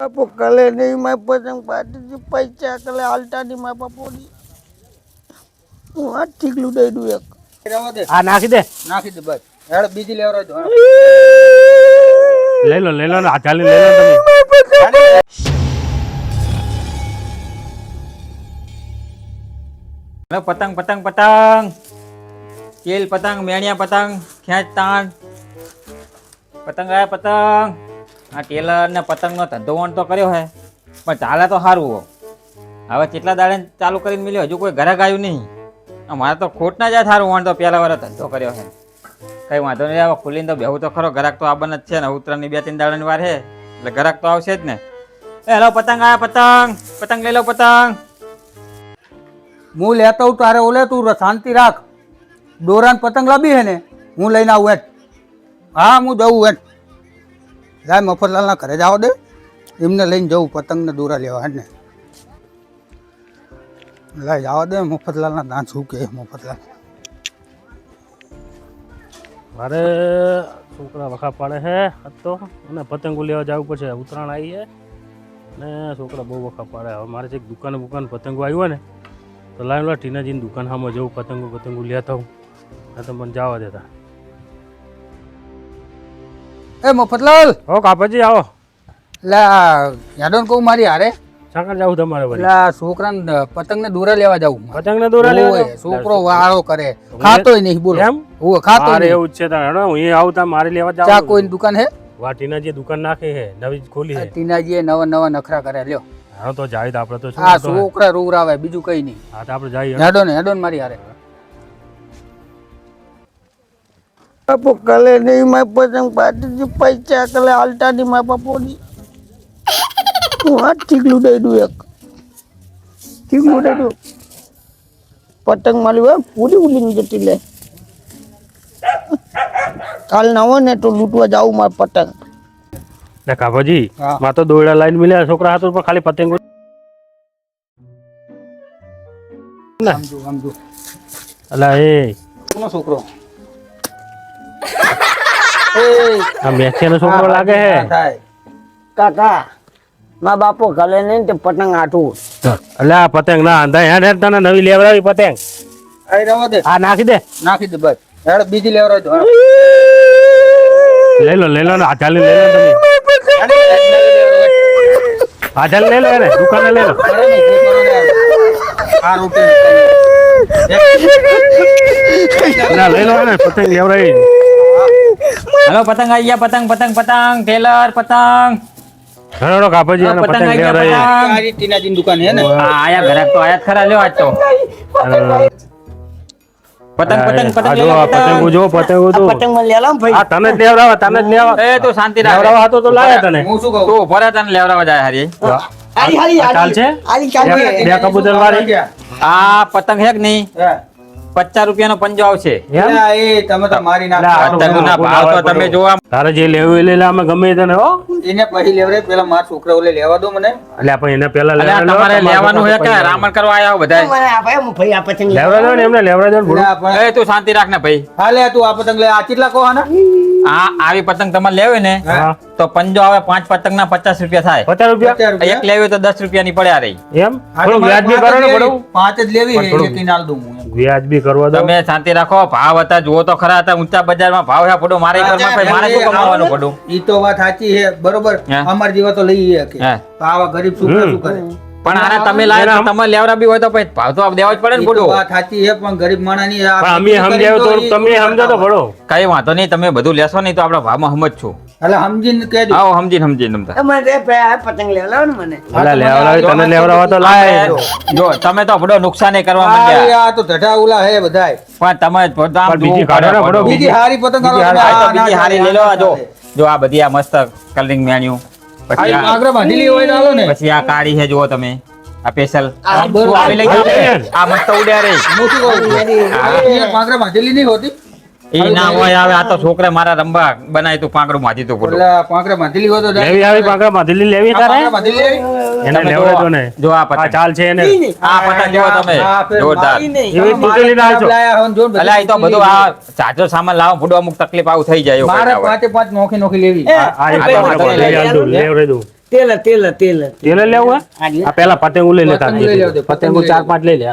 બાપુ કલે નહીં માં પતંગ પાટી પૈસા કલે હાલતા નહીં માં બાપુની. હું આ ઠીકલું દઈ દઉં એક. આ નાખી દે. નાખી દે બસ. હેડ બીજી દો લઈ લો લઈ લો ને આ ચાલી લઈ લો તમે. હવે પતંગ પતંગ પતંગ. તેલ પતંગ મેણિયા પતંગ ખેંચ તાણ. પતંગ આયા પતંગ. આ ટેલર ને પતંગનો ધંધો વણ તો કર્યો હે, પણ ચાલે તો સારું હો. હવે કેટલા દાડે ચાલુ કરીને મળ્યો હજુ કોઈ ઘરે આવ્યું નહીં. મારે તો ખોટ ના જાય સારું વણ તો પહેલા વાર ધંધો કર્યો છે કઈ વાંધો નહીં આવે ખુલીને તો બેહું તો ખરો, ઘરાક તો આવવાના જ છે ને, ઉત્તરાયણની બે ત્રણ દાડાની વાર છે એટલે ઘરાક તો આવશે જ ને. એ, હેલો પતંગ આયા પતંગ પતંગ લઈ લો, પતંગ. હું લેતો હું તારે ઓલે તું શાંતિ રાખ. દોરાન પતંગ લાવી હે ને, હું લઈને આવું એટ હા, હું જવું એટ લાય મફતલાલના ઘરે જાવ દે. એમને લઈને જવું, પતંગને દોરા લેવા હેડ ને લાય જવા દે મફતલાલના દાંત શું કે મફતલાલ. મારે છોકરા વખા પાડે છે હતો અને પતંગો લેવા જવું પડશે. ઉત્તરાયણ આવી છે ને છોકરા બહુ વખા પાડે. હવે મારે છે દુકાને બુકાન પતંગો આવ્યો ને, તો લાઈન લા ટીનાજીની દુકાન સામે જવું, પતંગો પતંગો લેતા હું તો મને જવા દેતા. એ મફતલાલ. હો કાપાજી આવો. એટલે યાદો કહું મારી હારે. સાકર જવું તમારે એટલે છોકરાને પતંગને દોરા લેવા જવું પતંગને દોરા લેવા છોકરો વાળો કરે. ખાતોય નહીં બોલો. એમ? હું ખાતો મારે એવું જ છે તારે. હેડો, હું આવું તા મારે લેવા ચા જાવ કોઈની દુકાન હે? વા ટીનાજી દુકાન નાખી હે નવી ખોલી છે ટીનાજીએ નવા નવા નખરા કરે લ્યો. હા તો જાય આપણે તો હે. છોકરા રોવરાવે બીજું કઈ નહીં. હા તો આપણે જાય. હેડો ને હેડો ને મારી હારે. બાપુ કલે નહીં માં પતંગ પાટી પૈસા કલે હાલતા નહીં માં બાપુની. હું આ ઠીકલું દઈ દઉં એક. દઈ દઉં પતંગ મારી હોય પૂરી ઉડીને જતી લે. કાલ ના હોય ને તો લૂંટવા જાવું મારે પતંગ. ને કાપાજી હા. માં તો દોયડા લાઈન મિલ્યા છોકરા હાથ પર ખાલી પતંગ અલા એ. કોનો છોકરો? આ છોકરો લાગે હે. કાકા મા બાપો નહીં તે પતંગ આઠું. અલા આ પતંગ ના આંધા હેડ હેડ તને નવી લેવડાવી પતંગ. દે. આ નાખી દે. નાખી દે બસ. હેડ બીજી લેવરાય દો લઈ લો લઈ લો ને આ ચાલી લઈ લો તમે. આ ચાલી લઈ લો દુકાને લઈ લો. આ રોટી ના લઈ લો પતંગ લેવડાવી. હલો પતંગ આવી ગયા પતંગ પતંગ પતંગ ટેલર પતંગ. હેડો કાપજી અને પતંગ પતંગ આવી ગયા ટીનાજી ની દુકાન હે ને? આ આયા ઘરાક તો આયા ખરા લ્યો આજ તો. પતંગ પતંગ પતંગ આ લઈ જો પતંગ. આ પતંગો જો પતંગ તો પતંગમાં લેલા ભાઈ. આ તને જ લેવડાવા તને જ લેવા. એ તો શાંતિ રાખ. લેવડાવા હતો તો લાયા તને. હું શું કહું? તો ભરે તને લેવડાવવા જાય હારી. હારી હારી આ ચાલ છે? હારી ચાલ બે- કબૂતર વાળી આ પતંગ હે કે નહીં? હે. પચાસ રૂપિયાનો પંજો આવશે. એ તમે તો મારી નાખો. આ તો પતંગોના ભાવ તો તમે જોવા તારે જે લેવું લે અમે ગમે તને હો. એને પછી લેવડે પેલા મારા છોકરા ઓલે લેવા દો મને. એટલે આપણે એને પેલા તમારે લેવાનું છે કે રામણ કરવા આયા હો બધા ભાઈ હું ભાઈ આ પતંગ લેવા દો ને એમને લેવડાવી દો ને એ તું શાંતિ રાખ ને ભાઈ. હા લે તું આ પતંગ લે. આ કેટલા કહો આના. આ આવી પતંગ તમારે લેવે ને તો પંજો આવે પાંચ પતંગ ના પચાસ રૂપિયા થાય. પચાસ રૂપિયા? એક લેવી તો દસ રૂપિયા ની પડ્યા રહી. એમ? થોડું વ્યાજ કરો જ ને લેવી. પાંચ જ લેવી પણ થોડું- દઉં હું. વ્યાજબી કરવા દો. તમે શાંતિ રાખો ભાવ હતા જુઓ તો ખરા હતા ઊંચા બજારમાં ભાવ છે પડો મારે ઘરમાં ભાઈ મારે શું કમાવાનું પડું ઈ તો વાત સાચી છે બરોબર અમાર જેવા તો લઈ હે. આવા ગરીબ શું શું કરે? પણ આને તમે લાવ્યા તમે લેવડા બી હોય તો પછી ભાવ તો દેવા જ પડે ને ઈ વાત સાચી છે પણ ગરીબ માણસની અમે ખેતી તો તમે ઈ સમજો તો ભણો કઈ વાંધો નહીં તમે બધું લેશો નહીં તો આપડે ભાવમાં સમજ છું. એટલે સમજીને કહેજો. આવો સમજીને સમજીને તમતા મને આ પતંગ લેવા ને મને. ભલા લેવડાવી તને લેવડાવવા તો લાય. જો તમે તો બધો નુકસાન કરવા માંડ્યા. આ તો ઢઢા ઉલા હે બધાય. પણ તમે પોતામ બીજી કાઢો ને પડે પડો. બધું. બીજી હારી પતંગ આલો હારી- તમે. આ તો આ બીજી હારી લઈ લો આ આ જો જો આ બધી આ મસ્ત કલરિંગ મેન્યુ. પછી આ આ બાંધેલી હોય આલો ને. પછી આ કાળી છે જુઓ તમે. આ સ્પેશલ આ મસ્ત ઉડ્યા રે મોટી આ બાંધેલી નહીં હોતી? એ ના હોય આવે આ તો છોકરા મારા રંબા બનાય તું પાંકડું માજી તું એટલે પાંખરે બાંધેલી હોય તો લેવી આવી પાંખા બાંધેલી લેવી તારે? પાંખરે બાંધેલી એને તમે લેવડાવી ને. જો આ આ પતંગ ચાલ છે એને. આ પતંગ જુઓ તમે. જોરદાર. એવી તૂટેલી ના આવજો. લાયા હોય ને જો ને અલ્યા એ તો બધું આ ચાચો સામાન લાવો ફૂડો અમુક તકલીફ આવું થઈ જાય મારે. પાંચે પાંચ નોખી નોખી લેવી. આ આ આ તો આલ દઉં, તેલ તેલ તેલ તેલ. લેવું આ પેલા પતંગ લઈ લેતા પતંગ ચાર પાંચ લઈ લે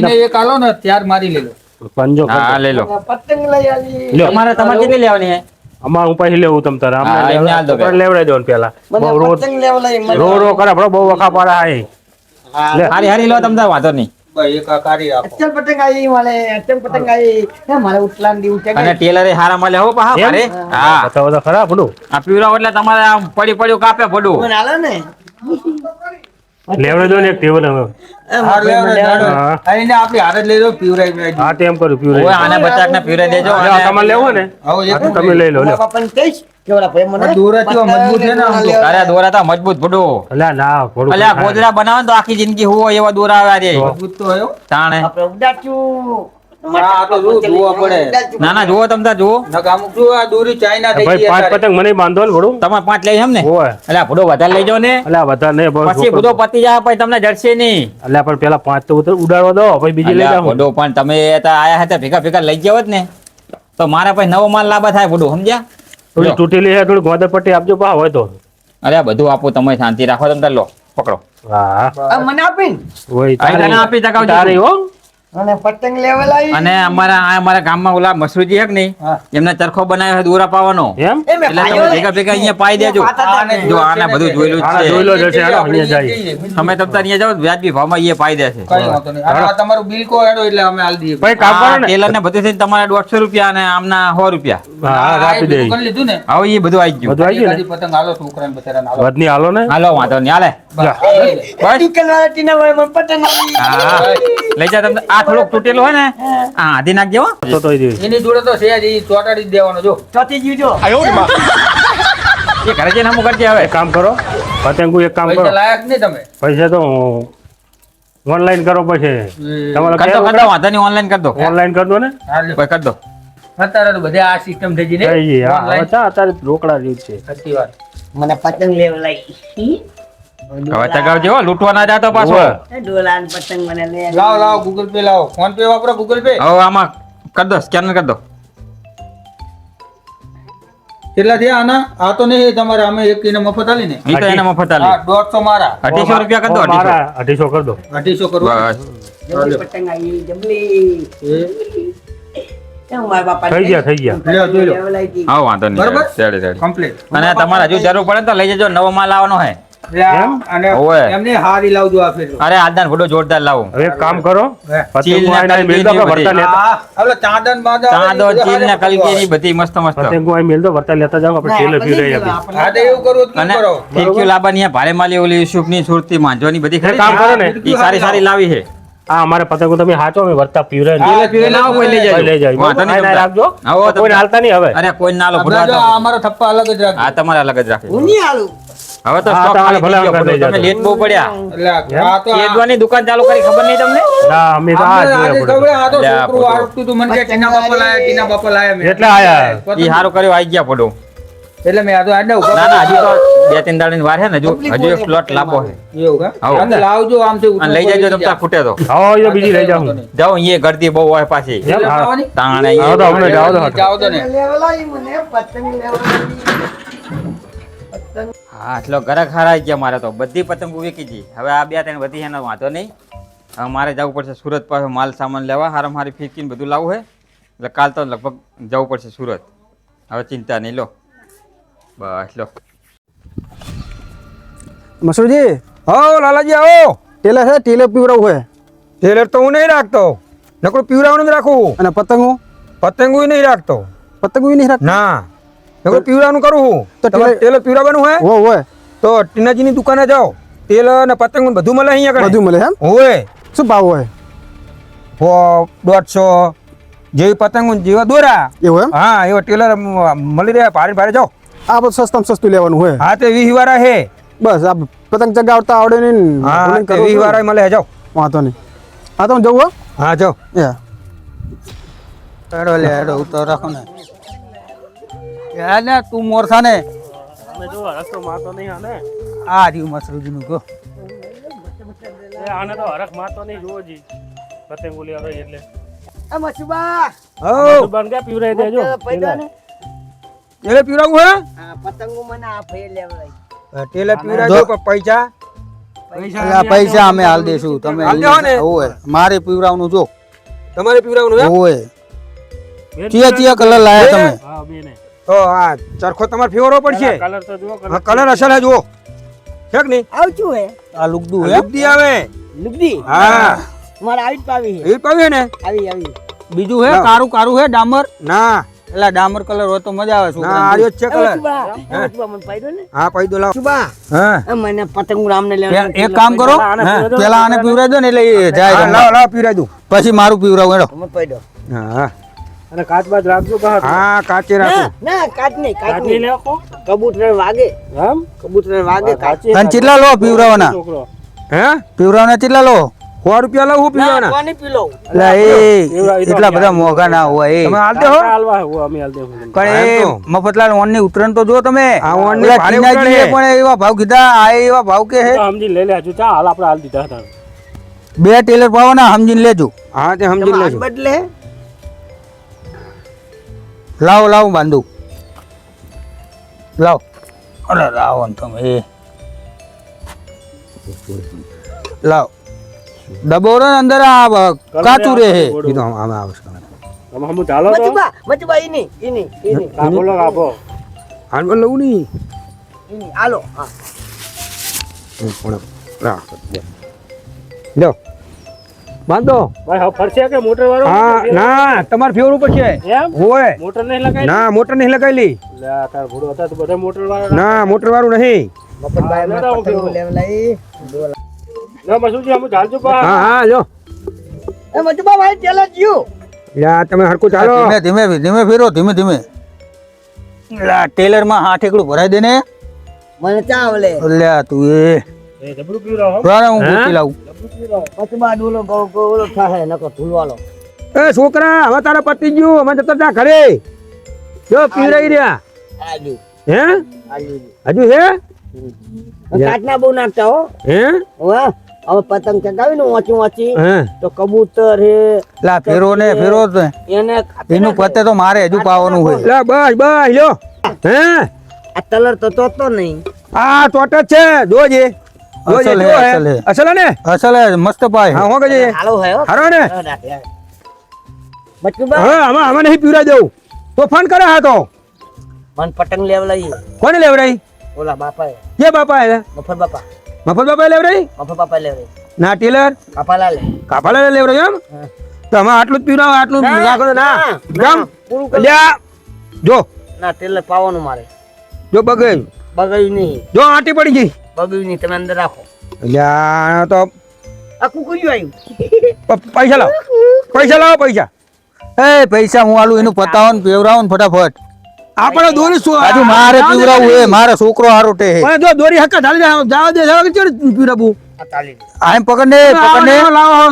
એને એક આલો ને ત્યાર મારી લેલો પંજો હા લઈ લો. પતંગ લઈ આવી લ્યો. તમારે તમારે કેટલી લેવાની છે? અમાર હું પછી લેવું તમ તારે. અમને પેલા. લેવડાવી દો પેલા. પતંગ લેવા રો રો કરે બહુ વખા પડે આ લે. હારી હારી લો તમને વાંધો નહીં. તમારે આમ પડી પડ્યું કાપે પડું લેવડાવી દો ને એક ટેબલ હવે. આપણી હારે લઈ લો હા તેમ ઓય આને બચાક ને. પીવડાવી દેજો ને એક તમે લઈ લો લ્યો. બાપાને કહીશ કેવડા ભાઈ મને? દોરા કેવા મજબૂત છે ને અરે દોરા તો મજબૂત પડું અલ્યા ના થોડું અલ્યા બનાવે ને તો આખી જિંદગી હોય એવા દોરા આવે રે મજબૂત તો આવ્યો તાણે. આપણે ઉડાચ્યું તો જોવું, જોવા પડે. ના ના જુઓ તમે જુઓ. નક અમુક જો આ દોરી ચાઇના થઈ ભાઈ પાંચ પતંગ મને બાંધો ને થોડું તમારે પાંચ લઈ એમ ને. એટલે ભૂડો વધારે લઈ જાઓ ને. અલ્યા બધા નહીં પછી ભૂડો પતી જાય પછી તમને જડશે નહીં. અલ્યા પણ પેલા પાંચ તો ઉડાડવા દો પછી બીજી લઈ અલ્યા જાઓ. પણ તમે આયા હતા ભેગા ભેગા લઈ જાવ જ ને. તો મારા પછી નવો માલ લાભ થાય ભૂડો સમજ્યા? થોડી લો. તૂટેલી છે થોડી ગોદર પટ્ટી આપજો પા હોય તો. અરે બધું આપું તમે શાંતિ રાખો તમે લો પકડો. હા. મને આપી હોય આપી ટકાવજો. તારી હો. અને પતંગ લેવા લાવી અને અમારા આ અમારા ગામમાં ઓલા મસરૂજી હે નહીં? એમને ચરખો બનાવ્યો છે દોરા પાવાનો એમ? એટલે તમે ભેગા ભેગા અહીંયા પાઈ દેજો. આને જો આને બધું જોયેલું જોયેલું છે હેડો, અહીંયા જાય. તમે તમ તાર અહીંયા જાઓ વ્યાજબી ભાવમાં અહીંયા પાઈ દેશે કઈ વાંધો નહીં. આ તમારું બિલ કો હેડો એટલે અમે આલી દઈએ. ભાઈ કામ ને. ટેલર ને બધું થઈને તમારે દોઢસો રૂપિયા અને આમના સો રૂપિયા. હા હા, આપી દે બધું કરી લીધું ને. હવે એ બધું આવી ગયું. બધું આવી ગયું પતંગ હાલો છોકરાને બચારાને હાલો. વધની હાલો ને? હાલો વાંધો નહીં. હાલે. બસ. પતંગ લઈ જા તમને આ થોડોક તૂટેલો હોય ને હા. આધી નાખ જેવો તો તો એની જોડે તો છે જ ચોટાડી દેવાનો જો. ચોથી જીવજો એ ઘરે જઈને હમું કરજે હવે. કામ કરો પતંગુ એક કામ કરો. પૈસા લાયક નહીં તમે. પૈસા તો ઓનલાઈન કરો પછી. તમારે કર દો કર દો વાંધો નહીં ઓનલાઈન કરી દો. ઓનલાઈન કરી દો ને. હા, કરી દો. અત્યારે તો બધે આ સિસ્ટમ થઈ ગઈ ને. અત્યારે રોકડા જેવું છે. સાચી વાત. મને પતંગ લેવા લાવી હવે ચગાવજો જેવો લૂંટવા ના જાતો પાછો. ડોલાન પતંગ મને લે લાવો લાવ ગૂગલ પે લાવો. ફોન પે વાપરો ગૂગલ પે હવે આમાં કર દો સ્કેનર કર દો. કેટલા થયા આના? આ તો નહીં તમારે અમે એક કિલો મફત આલી ને. ઈ તો એને મફત હા આલી દોઢસો મારા. અઢીસો રૂપિયા કર દો અઢીસો. કરી દો. અઢીસો કરો. પતંગ આવી જબલી થઈ ગયા થઈ ગયા. જોઈ લો. લેવા વાંધો નહીં બરાબર? કમ્પ્લીટ અને તમારે હજુ જરૂર પડે ને તો લઈ જજો નવો માલ આવવાનો હે. અરે ફોટો જોરદાર લાવો. હવે કામ કરો ચાંદો ચીલ ને કલકી બધી મસ્ત મસ્ત. મેલ દો વર્તા લેતા આપણે ભારે માલી ઓલી યુસુફની સુરતી માંજવાની બધી ખરી. કામ કરો ને. ઈ સારી સારી લાવી છે. આ અમારે પતંગો તમે હાચો અમે વર્તા પીવરાય હા, ને. પીવે લાવો કોઈ લઈ કોઈ લઈ જાય જાય વાંધો નહીં રાખજો. આવો હાલતા નહીં હવે. અરે કોઈ ના લો અમારો થપ્પા અલગ જ રાખ તમારે અલગ જ રાખે હું નહીં આલું હવે તો સ્ટોક ખાલી ભલે થઈ ગયો. તમે લેટ બહુ પડ્યા. એટલે આ તો કેદવાની દુકાન ચાલુ કરી ખબર નહીં તમને? ના અમે તો આ આજે આ તો છોકરો આવતું બધું. મને કે ટીના બાપા લાયા ટીના બાપા લાયા. મે એટલે આયા. ઈ હારું કર્યો આઈ ગયા પડો. એટલે મેં આ તો આડે ઊભા ના ના હજી તો બે ત્રણ દાડાની વાર છે ને જો હજુ એક સ્લોટ લાંબો છે. એવું કા? તો લાવજો આમથી અને લઈ જજો તમતા ફૂટે તો. હા એ બીજી લઈ જાઉં જાઓ અહીંયા ગરદી બહુ હોય પાછી? તાણે આવો તો હમણાં જાઓ તો. જાઓ તો ને. લેવલા લાવી મને પતંગ લેવા લાવી પતંગ હા એટલો ગરક હરાઈ ગયા મારે તો. બધી પતંગો વેચી જી હવે આ બે ત્રણ વધી એનો વાંધો નહીં. હવે મારે જવું પડશે સુરત પાસે માલ સામાન લેવા. હારા મારી ફીરકીને બધું લાવવું હે. એટલે કાલ તો લગભગ જવું પડશે સુરત. હવે ચિંતા નહીં લો. બસ લો. મસુરજી? હો લાલાજી આવો. ટેલર છે ટેલર પીવડાવવું હોય ટેલર તો હું નહીં રાખતો. નકરું પીવડાવવાનું જ રાખું. અને પતંગો? પતંગો નહીં રાખતો. પતંગો નહીં રાખતા? ના. નકરું પીવડાવવાનું કરું હું? તો ટેલર પીવડાવવાનું હોય? હો હોય. તો ટીનાજીની દુકાને જાઓ. તેલ અને પતંગ બધું મળે અહીંયા બધું મળે એમ? હોય. શું ભાવ હોય? હો દોઢસો. જેવી પતંગ જેવા દોરા. એવું એમ? હા એવા ટેલર મળી રહ્યા. ભારે ભારે જાઓ. આ બધું સસ્તામાં સસ્તું લેવાનું હોય. હા તે વીસ વાળા હે. બસ આ પતંગ ચગાવતા આવડે નહીં હા વીસ વાળા મળે જાઓ. વાંધો નહીં. હા તમે જવું હો? હા જાઓ. એ. હેડો લે હેડો ઉતાર રાખો ને. ને તું મોરસા ને. જો હરખ તો મારતો નહીં આને. આ રહ્યું મસરૂજીનું કહો. એ આને તો હરખ માતો નહીં જુઓ જી. પતંગો રહી એટલે. આ મસુબા. હો. બંધ પીવરાઈ દેજો એટલે પીવડાવવું હે? પતંગો મને આ પીવડાવજો પૈસા. પૈસા અમે હાલ દેશું. તમે હાલ દેવો ને? ઓય મારે પીવરાવનું જો. તમારે પીવરાવનું? ઓય ચિયા ચિયા કલર લાયા તમે. હા ને તો આ ચરખો તમારે ફેરવો પડશે. કલર તો જુઓ કલર અસલ જ જુઓ. છે કે નહીં? આવતું હે. આ લુગડું હે. લુગડી આવે? લુગડી? હા. મારે આવી પાવી હે એ પાવે ને? આવી આવી. બીજું હે? ના. કારું કારું હે? ડામર? ના. એટલે ડામર કલર હોય તો મજા આવે ના છોકરાને. આર્યો છે કલર મને પાડ્યો ને. હા પૈ દો લાવ. સુબા હા. એ મને પતંગ રામ ને લેવા એક કામ કરો. પેલા આને પીવરાઈ દો ને એટલે જાય લાવ લાવ પીવડાવી દઉં. પછી મારું પીવડાવું એડો મને પાડ્યો હા. અને કાચ બાજ રાખજો કહા હા કાચે રાખો. ના કાચ નહીં કાચ નહીં. લેખો કબૂતર વાગે. હમ કબૂતર વાગે કાચ. તન ચિલ્લા લો પીવડાવવાના હે? પીવડાવવાના ચિલ્લા લો? સો રૂપિયા લઉં હું પીવડાવવાના પીલો. એટલે એ એટલા બધા મોંઘા ના હોય એ. તમે હાલ હો. હાલવા હો અમે હાલ પણ એ તો. મફતલાલ ઓનની ઉતરણ તો જો તમે. આ ઓનની પણ એવા ભાવ કીધા આ એવા ભાવ કે હે. સમજી લઈ લે ચા હાલ આપણે હાલ દીધા હતા. બે ટેલર પાવાના સમજીને લેજો. હા તે સમજી લેજો. બદલે. લાવો લાવો બાંધું લાવ અરે લાવો ને તમે એ લાવ ડબો રે ને અંદર આ બ- કાચું રે હે એ તો આમ આવે છે તમે હમું ચાલો તો વચુબા વચુબા ઈની ઈની ઈની કાપો લો કાપો હાલ પણ લઉં નહીં ઈની હાલો હા હું પણ રાખ દે. લ્યો બાંધો. ભાઈ ફરશે કે મોટર વાળો હા ના તમારે ફેરવું પડશે એમ? હોય. મોટર નહીં લગાવી ના મોટર નહીં લગાવેલી. લે તાર ભૂડો હતા તો બધા મોટર વાળો ના મોટર વાળું નહીં ટેલરમાં હા ઠેકડું ભરાઈ દે ને. મને ચાવલે તું એ. જબરું હું? લાવું. ડોલો થાહે નકો એ છોકરા હવે તારા પતિ ગયું. અમે જતા તા ઘરે. જો પીવડાઈ રહ્યા. આલુ હે? હજુ હે? કાચના બહુ નાખતા હો. હે? વાહ હવે પતંગ ચગાવી ને વાંચી હે? તો કબૂતર હે લા ફેરો ને ફેરો જ એને એનું પતે તો મારે હજુ પાવાનું હોય. લે બસ બસ લ્યો. હે? આ તલર તો તોતો નહીં. આ તોટ જ છે. જોજે. અસલ હે, અસલ હે. અસલ હે ને? અસલ હે, મસ્ત પાય હા. હો ગજે હાલો હે હો. હારો ને? બચુબા હા આમાં આમાં નહીં પીવડાઈ દઉં. તોફાન કરે હા તો. મન પતંગ લેવલાઈ કોને લેવડાઈ ઓલા બાપા કે બાપા હે મફત બાપા. મફત બાપા લેવડાઈ મફત બાપા લેવડાઈ ના ટેલર. બાપા લે કાપાલા લેવડાઈ એમ તમે તો આટલું જ પીવડાવો આટલું રાખો ના. ના, પૂરું કરી. લ્યા જો. ના ટેલર પાવાનું મારે. જો બગઈ. બગડ્યું નહીં. જો આટી પડી ગઈ. બગડ્યું તમે અંદર રાખો. લ્યા તો આ કુકુરિયું આવ્યું પૈસા લાવો. પૈસા લાવો પૈસા. એ પૈસા હું આલું એનું પતાવો ને પીવડાવો ને ફટાફટ. આપણે દોરી શું આજુ મારે પીવરાવું એ મારે છોકરો હારો ટે હે. પણ જો દોરી હક્કા ઢાલી જાવ જાવ દે જાવ કે તાલી આમ પકડ ને પકડ ને લાવો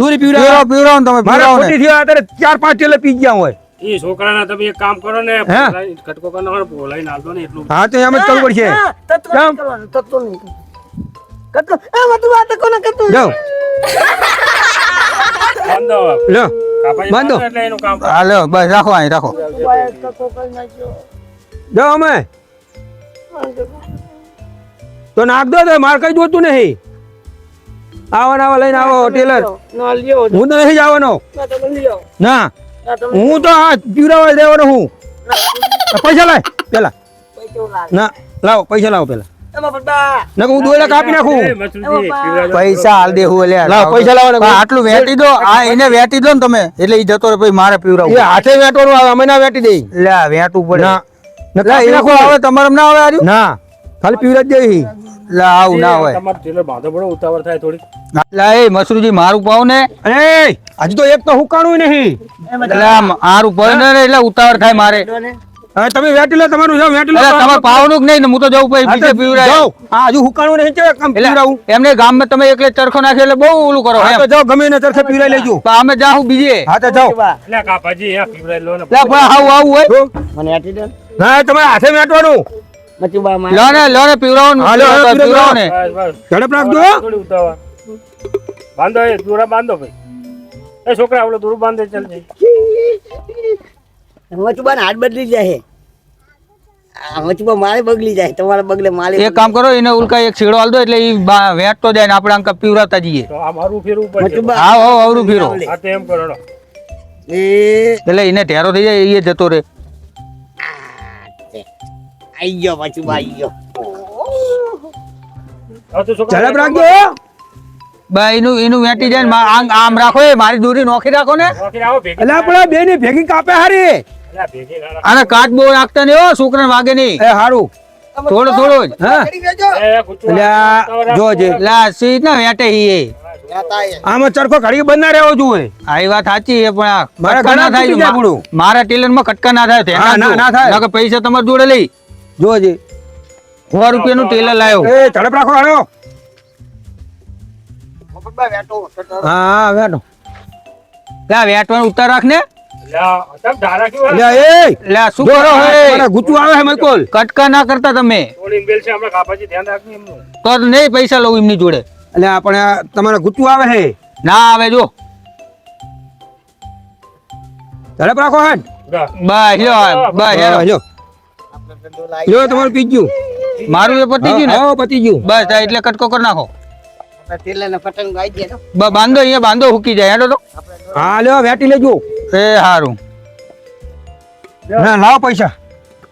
દોરી પીવરાવો પીવડાવો પીવડાવો તમે પીવરાવો ને. ચાર પાંચ ટેલે પી ગયા હોય. એ છોકરાના તમે એક કામ કરો ને કટકો કરવાનો બોલાઈને હાલતો ને એટલું. હા તો એમ જ કરવું પડશે. હા, તત્વ નહીં કરવાનું, કતો આ બધું વાત કોને કતો જાઓ. બાંધો લો. કાપાજી બાંધો. બાંધો એટલે એનું કામ હા લ્યો બસ રાખો અહીં રાખો. જાઓ અમે. તો નાખ દો તો માર કઈ જોતું નહીં. આવો ને આવો લઈને આવો ટેલર હું તો નહીં જવાનો. ના. હું તો આ પીવડાવવા દેવાનો હું. પૈસા લાય પેલા. પૈસો ના લાવો પૈસા લાવો પેલા. હું કાપી નાખું. પૈસા હાલ દેવું લે લાવ પૈસા લાવો આટલું વેટી દો આ એને વેટી દો ને તમે. એટલે ઈ જતો રે પછી મારે એ હાથે વેટવાનું આવે અમે ના વેટી દઈ. લે આ વેટવું પડે. ના. એવું નાખું. આવે તમારે ના આવે આર્યું? ના. ખાલી પીવડા દેવી. લે આવું ના હોય. તમારે ટેલર બાંધો પડો ઉતાવળ થાય થોડી લે એ મસરૂજી મારું પાવ ને એ હજુ તો એક તો હુકાણું નહીં. એટલે મારું પાવ ને એટલે ઉતાવળ થાય મારે. હવે તમે વેટી લો તમારું જાવ વેટી લો. એટલે તમારે પાવનું જ નહીં ને હું તો જવું પછી બીજે પીવડાય. જાવ હા હજુ હુકાણું નહીં છે કામ પીવડાવું? એટલે એમને ગામમાં તમે એકલે ચરખો નાખે એટલે બહુ ઓલું કરો હા તો જાવ ગમે એને તરફે પીવડાઈ લેજો. તો અમે જાઉં બીજે. હા તો જાવ એટલે કાપાજી હે પીવડાવી લો ને. લે પણ આવું આવું હોય. મને આટી દે ના તમારે હાથે વેટવાનું. મચુબા માં લો ને લો ને પીવડાવો ને હા, લો, લો, પીવડાવો. ને. બસ બસ. ઝડપ રાખજો થોડી ઉતાવળ. બાંધો એ દોરા બાંધો ભાઈ. એ છોકરા આવડે દોરું બાંધે ચાલજે મચુબા ને હાથ બદલી જાય. આમાં મારે બગલી જાય તમારા બગલે મારે એક કામ કરો એને ઉલકા એક છેડો હાલ દો એટલે એ વેટતો જાય ને આપણે અંક પીવરાતા જઈએ. તો આ મારું ફેરવું પડશે મચુબા. હા હો અવરું ફેરો. હા તો એમ કરો એ એટલે એને ઢેરો થઈ જાય એ જતો રે ગયો મચુબા આઈ ગયો ઝડપ રાખજો બા એનું એનું વેટી જાય ને આમ આમ રાખો એ મારી દૂરી નોખી રાખો ને. આવો એટલે આપણે બે ની ભેગી કાપે હારી. અલ્યા, ભેગી ના રાખ. અને કાચ બહુ રાખતા નહીં હો શુક્ર વાગે નહીં. એ હારું. થોડો થોડો જ. હા. જોજે. લા આ સી ના વેટે ઈ એ. આમાં ચરખો ઘડી બંધ ના રહેવો જોઈએ આ વાત સાચી છે પણ આ મારા ઘણા થાય. મારા ટેલરમાં કટકા ના થાય હા, ના, ના થાય. નકર પૈસા તમારે જોડે લઈ. જોજે સો રૂપિયાનું ટેલર લાવ્યો એ ઝડપ રાખો હાલો. હા વેટો લે વેટવાનું ઉતાર રાખ ને. હે? જો હે કટકા ના કરતા તમે. તો જ નહીં પૈસા લઉં એમની જોડે. એટલે આપણે તમારે ગુચું આવે છે. ના આવે જો. ઝડપ રાખો હેડ જા. બસ હેરો. લ્યો તમારું પી ગયું મારું એ પતી ગયું ને? હા, પતી ગયું. બસ એટલે કટકો કરી નાખો. તેલના પતંગ આવી ગયા બ- બાંધો અહીંયા બાંધો હુકી જાય. હેડો તો. હા લ્યો વેટી લેજો. એ સારું ના લાવો પૈસા.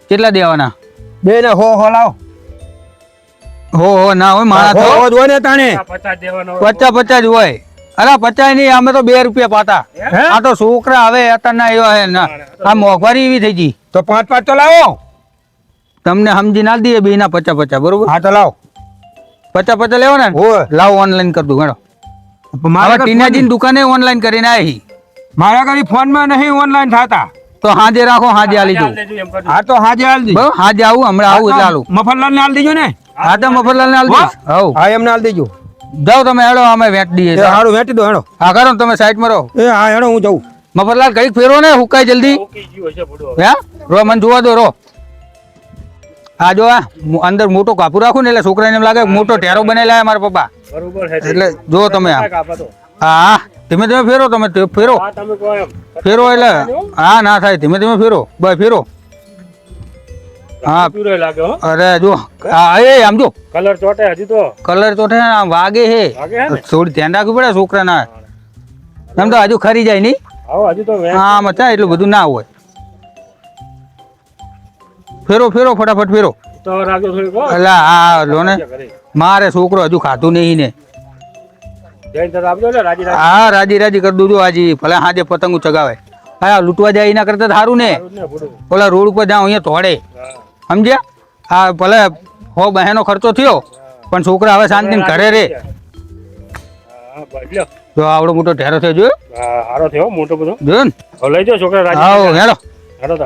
કેટલા દેવાના? બે ને હો હો લાવો. હો હો ના હોય મારા તો. હો જ હોય ને તાણે. પચાસ હોય. પચાસ હોય. અરે પચાસ નહીં અમે તો બે રૂપિયા પાતા. હે? આ તો છોકરા હવે અત્યારના એવા હે ના. આ મોંઘવારી એવી થઈ ગઈ. તો પાંચ પાંચ તો લાવો. તમને સમજી ના દઈએ બે ના પચાસ પચાસ બરોબર? હા તો લાવો. પચા પચાસ લેવો ને? લાવો ઓનલાઈન કરી દઉં ગણો મારા ટીનાજી દુકાને ઓનલાઈન કરીને આવી મારા ઘરે ફોનમાં નહીં ઓનલાઈન થતા. તો હાજે રાખો હાજે આલી ચાલ દેજો કરજો. હા તો હાજે આલી દીજો બરાબર હાજે આવું હમણાં આવું એટલે આલું. મફતલાલ ને આલી દીજો ને. હા તો મફતલાલ ને આલી દઈશ. હવ હા એમને આલી દીજો. જાઓ તમે હેડો અમે વેટ દઈએ હારું વેટી દો હેડો. હા કરો ને તમે સાઈડમાં રહો. એ હા હેડો હું જાઉં. મફતલાલ કંઈક ફેરો ને હુકાય જલ્દી. હે? રો મને જોવા દો રો. આ જો આ અંદર મોટો કાપુ રાખું ને એટલે છોકરાને એમ લાગે મોટો ટેરો બનાવેલા મારા પપ્પા. બરોબર એટલે જો તમે આ. હા ધીમે ધીમે ફેરો તમે ફેરો. ફેરો એટલે હા ના થાય ધીમે ધીમે ફેરો. બસ ફેરો. હા. અરે જો આ એ આમ જો. કલર ચોટે હજી તો. કલર આમ વાગે હે થોડી ધ્યાન રાખવું પડે છોકરાના. એમ તો હજુ ખરી જાય નહીં. હા મચા એટલું બધું ના હોય. ફેરો ફેરો ફટાફટ ફેરો. એટલે આ લો ને. મારે છોકરો હજુ ખાધું નહીં ને. હા રાજી રાજી કરી દઉં હાજી ભલે હાજે પતંગ ચગાવે હા લૂંટવા જાય એના કરતા સારું ને. ઓલા રોડ ઉપર જાઉં અહીંયા તોડે સમજ્યા? હા ભલે હો બહેનો ખર્ચો થયો પણ છોકરા હવે શાંતિ ઘરે રે. જો આવડો મોટો ઢેરો થયો જોયો થયો મોટો બધો. જોયો ને. લઈ જાઓ છોકરા રાજી. હેડો.